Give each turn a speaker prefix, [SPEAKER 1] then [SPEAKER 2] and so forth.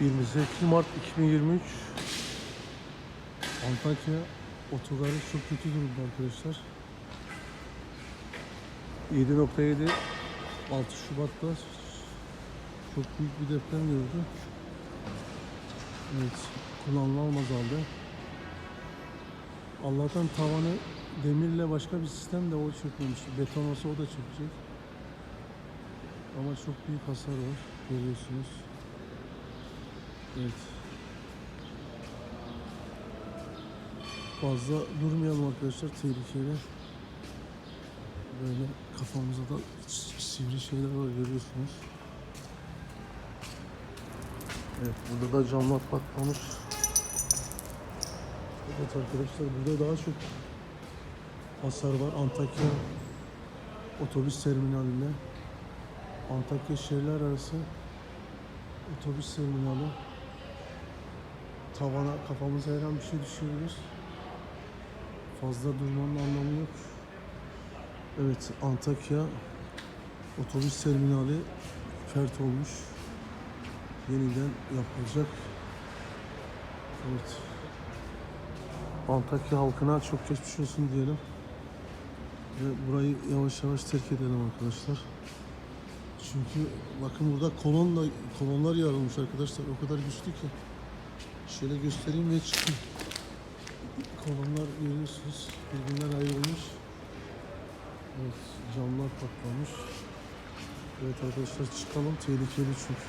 [SPEAKER 1] 28 Mart 2023 Antakya otogarı çok kötü durumda arkadaşlar. 7.7 6 Şubat'ta çok büyük bir deprem gördü. Evet, kullanılamaz halde. Allah'tan tavanı demirle başka bir sistem de o çökmemiş. Beton olsa o da çökecek. Ama çok büyük hasar var. Görüyorsunuz. Evet. Fazla durmayalım arkadaşlar. Tehlikeli. Böyle kafamıza da sivri şeyler var görüyorsunuz. Evet burada da camlar patlamış. Evet arkadaşlar burada daha çok hasar var. Antakya otobüs terminalinde. Antakya şehirler arası otobüs terminali. Tavana kafamıza her bir şey düşebilir. Fazla durmanın anlamı yok. Evet Antakya otobüs terminali fert olmuş. Yeniden yapılacak. Evet. Antakya halkına çok geçmiş olsun diyelim. Ve burayı yavaş yavaş terk edelim arkadaşlar. Çünkü bakın burada kolonla kolonlar yarılmış arkadaşlar. O kadar güçlü ki. Şöyle göstereyim ve çıkayım. Kolonlar görüyorsunuz. Birbirinden ayrılmış. Evet camlar patlamış. Evet arkadaşlar çıkalım. Tehlikeli çünkü.